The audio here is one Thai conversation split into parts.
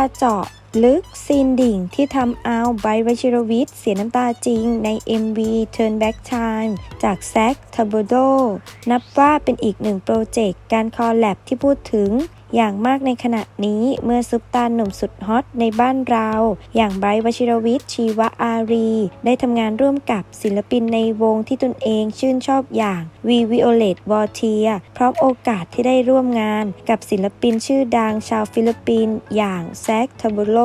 าเจาะลึกซีนดิ่งที่ทำเอาไบรท์วชิรวิทย์เสียน้ำตาจริงใน MV Turn Back Time จากแซกทับโบโดนับว่าเป็นอีกหนึ่งโปรเจกต์การคอลแลบที่พูดถึง อย่างมากในขณะนี้เมื่อซุปตาหนุ่มสุดฮอตในบ้านเรา อย่างไบรท์วชิรวิทย์ชีวะอารี ได้ทำงานร่วมกับศิลปินในวงที่ตนเองชื่นชอบอย่างวีวิโอเลตวอเทียพร้อมโอกาสที่ได้ร่วมงานกับศิลปินชื่อดังชาวฟิลิปปินส์อย่างแซคทับโล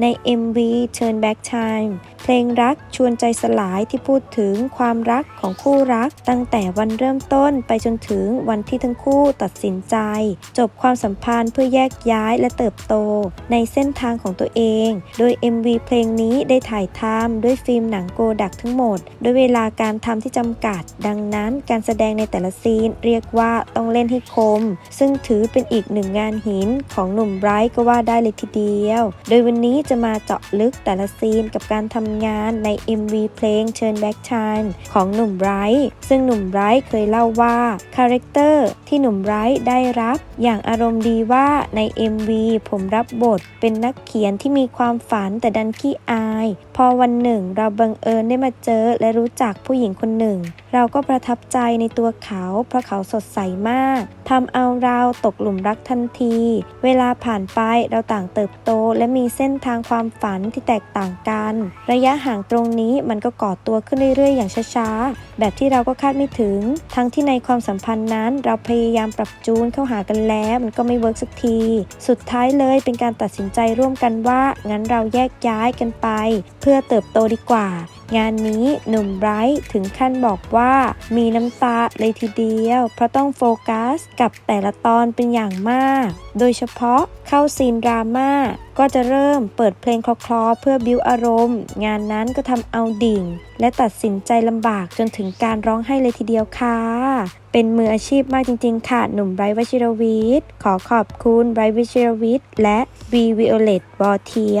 ใน MV Turn Back Time เพลงรักชวนใจสลายที่พูดถึงความรัก ของคู่รัก ตั้งแต่วันเริ่มต้นไปจนถึงวันที่ทั้งคู่ตัดสินใจ จบความสัมพันธ์เพื่อแยกย้ายและเติบโต ในเส้นทางของตัวเอง โดย MV เพลงนี้ได้ถ่ายทำด้วยฟิล์มหนังโกดักทั้งหมด ด้วยเวลาการทำที่จำกัด ดังนั้นการแสดงในแต่ละซีนเรียกว่าต้องเล่นให้คม ซึ่งถือเป็นอีกหนึ่งงานหินของหนุ่มไบรท์ก็ว่าได้เลยทีเดียว โดยวันนี้จะมาเจาะลึกแต่ละซีนกับการทำงานใน MV เพลง Turn Back Time ของหนุ่มไบรท์ซึ่งหนุ่มไบรท์เคยเล่าว่าคาแรคเตอร์ที่หนุ่มไบรท์ได้รับ อย่างอารมณ์ดีว่าใน MV ผมรับบท เป็นนักเขียนที่มีความฝันแต่ดันขี้อาย พอวันหนึ่งเราบังเอิญได้มาเจอและรู้จักผู้หญิงคนหนึ่ง เราก็ประทับใจในตัวเขาเพราะเขาสดใสมากทำเอาเราตกหลุมรักทันที เวลาผ่านไปเราต่างเติบโต และมีเส้นทางความฝันที่แตกต่างกัน ระยะห่างตรงนี้มันก็ก่อตัวขึ้นเรื่อยๆ อย่างช้าๆแบบที่เราก็คาดไม่ถึง ทั้งที่ในความสัมพันธ์นั้น เราพยายามปรับจูนเข้าหากันแล้วมันก็ไม่เวิร์กสักที สุดท้ายเลยเป็นการตัดสินใจร่วมกันว่า งั้นเราแยกย้ายกันไป เพื่อเติบโตดีกว่างานนี้หนุ่มไบรท์ถึงขั้นบอกว่ามีน้ำตาเลยทีเดียว เพราะต้องโฟกัสกับแต่ละตอนเป็นอย่างมาก โดยเฉพาะเข้าซีนดราม่าก็จะเริ่มเปิดเพลงคลอๆเพื่อบิวอารมณ์ งานนั้นก็ทำเอาดิ่ง และตัดสินใจลำบากจนถึงการร้องไห้เลยทีเดียวค่ะ เป็นมืออาชีพมากจริง ๆ ค่ะ หนุ่มไบรท์วชิรวิทย์ขอขอบคุณไบรท์วชิรวิทย์และวีวิโอเลตวอเทีย